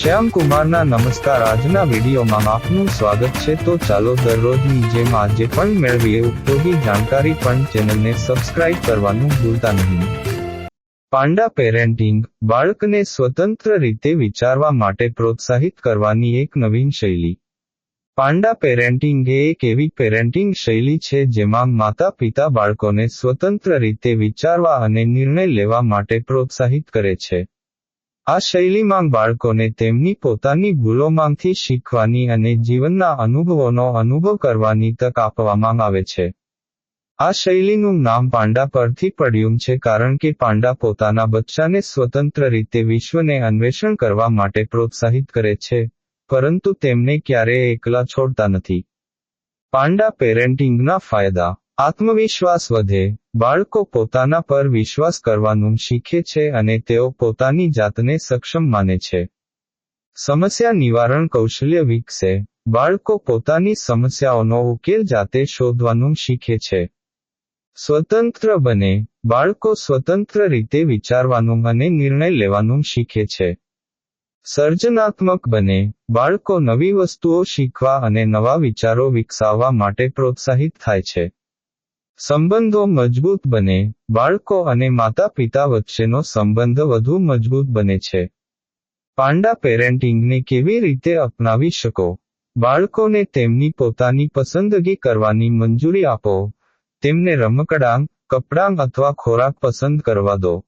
શ્યામ કુમારના નમસ્કાર. આજના વિડીયોમાં આપનું સ્વાગત છે. તો ચાલો દરરોજની જેમ આજે પણ મેળવીએ. ઉપયોગી જાણકારી પણ ચેનલને સબસ્ક્રાઇબ કરવાનું ભૂલતા નહીં. પાંડા પેરેન્ટિંગ બાળકને સ્વતંત્ર રીતે વિચારવા માટે પ્રોત્સાહિત કરવાની એક નવીન શૈલી. પાંડા પેરેન્ટિંગ એ એક એવી પેરેન્ટિંગ શૈલી છે જેમાં માતા પિતા બાળકોને સ્વતંત્ર રીતે વિચારવા અને નિર્ણય લેવા માટે પ્રોત્સાહિત કરે છે. આ શૈલીમાં બાળકોને તેમની પોતાની ભૂલોમાંથી શીખવાની અને જીવનના અનુભવોનો અનુભવ કરવાની તક આપવામાં આવે છે. આ શૈલીનું નામ પાંડા પરથી પડ્યું છે કારણ કે પાંડા પોતાના બચ્ચાને સ્વતંત્ર રીતે વિશ્વને અન્વેષણ કરવા માટે પ્રોત્સાહિત કરે છે, પરંતુ તેમને ક્યારેય એકલા છોડતા નથી. પાંડા પેરેન્ટિંગના ફાયદા આત્મવિશ્વાસ વધે, બાળકો પોતાના પર વિશ્વાસ કરવાનું શીખે છે અને તેઓ પોતાની જાતને સક્ષમ માને છે. સમસ્યા નિવારણ કૌશલ્ય વિકસે, બાળકો પોતાની સમસ્યાઓનો ઉકેલ જાતે શોધવાનું શીખે છે. સ્વતંત્ર બને, બાળકો સ્વતંત્ર રીતે વિચારવાનું અને નિર્ણય લેવાનું શીખે છે. સર્જનાત્મક બને, બાળકો નવી વસ્તુઓ શીખવા અને નવા વિચારો વિકસાવવા માટે પ્રોત્સાહિત થાય છે. સંબંધો મજબૂત બને, બાળકો અને માતા પિતા વચ્ચેનો સંબંધ વધુ મજબૂત બને છે. પાંડા પેરેન્ટિંગને કેવી રીતે અપનાવી શકો? બાળકોને તેમની પોતાની પસંદગી કરવાની મંજૂરી આપો. તેમને રમકડાં, કપડાં અથવા ખોરાક પસંદ કરવા દો.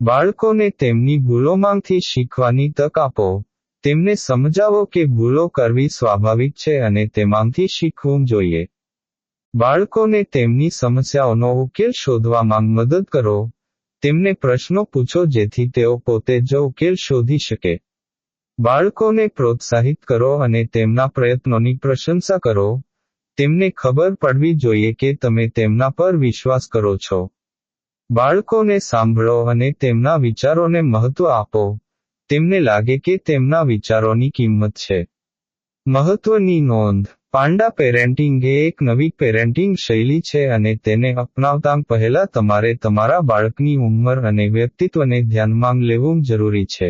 બાળકોને તેમની ભૂલોમાંથી શીખવાની તક આપો. તેમને સમજાવો કે ભૂલો કરવી સ્વાભાવિક છે અને તેમાંથી શીખવું જોઈએ. બાળકોને તેમની સમસ્યાઓનો ઉકેલ શોધવામાં મદદ કરો. તેમને પ્રશ્નો પૂછો જેથી તેઓ પોતે જ ઉકેલ શોધી શકે. બાળકોને પ્રોત્સાહિત કરો અને તેમના પ્રયત્નોની પ્રશંસા કરો. તેમને ખબર પડવી જોઈએ કે તમે તેમના પર વિશ્વાસ કરો છો. બાળકોને સાંભળો અને તેમના વિચારોને મહત્વ આપો. તેમને લાગે કે તેમના વિચારોની કિંમત છે. મહત્વની નોંધ. પાંડા પેરેન્ટિંગ એ એક નવી પેરેન્ટિંગ શૈલી છે અને તેને અપનાવતા પહેલા તમારે તમારા બાળકની ઉંમર અને વ્યક્તિત્વને ધ્યાનમાં લેવું જરૂરી છે.